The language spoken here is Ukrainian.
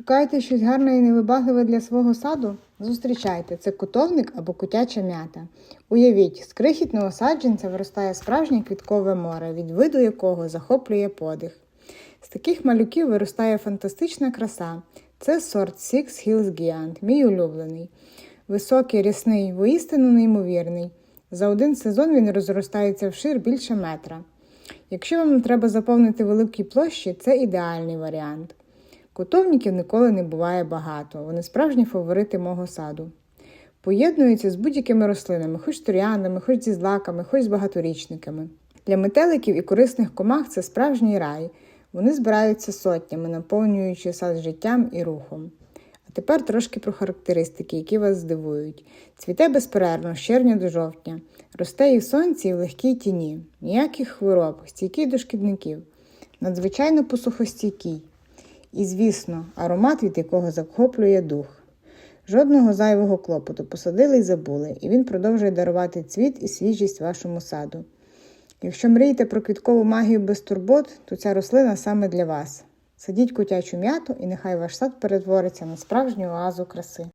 Шукаєте щось гарне і невибагливе для свого саду? Зустрічайте, це кутовник або кутяча м'ята. Уявіть, з крихітного саджанця виростає справжнє квіткове море, від виду якого захоплює подих. З таких малюків виростає фантастична краса. Це сорт Six Hills Giant, мій улюблений. Високий, рясний, воістину неймовірний. За один сезон він розростається вшир більше метра. Якщо вам треба заповнити великі площі, це ідеальний варіант. Кутовників ніколи не буває багато, вони справжні фаворити мого саду. Поєднуються з будь-якими рослинами, хоч туріанами, хоч зі злаками, хоч з багаторічниками. Для метеликів і корисних комах це справжній рай. Вони збираються сотнями, наповнюючи сад життям і рухом. А тепер трошки про характеристики, які вас здивують. Цвіте безперервно з червня до жовтня, росте і в сонці, і в легкій тіні, ніяких хвороб, стійкий до шкідників, надзвичайно посухостійкий. І, звісно, аромат, від якого захоплює дух. Жодного зайвого клопоту посадили й забули, і він продовжує дарувати цвіт і свіжість вашому саду. Якщо мрієте про квіткову магію без турбот, то ця рослина саме для вас. Садіть котячу м'яту, і нехай ваш сад перетвориться на справжню оазу краси.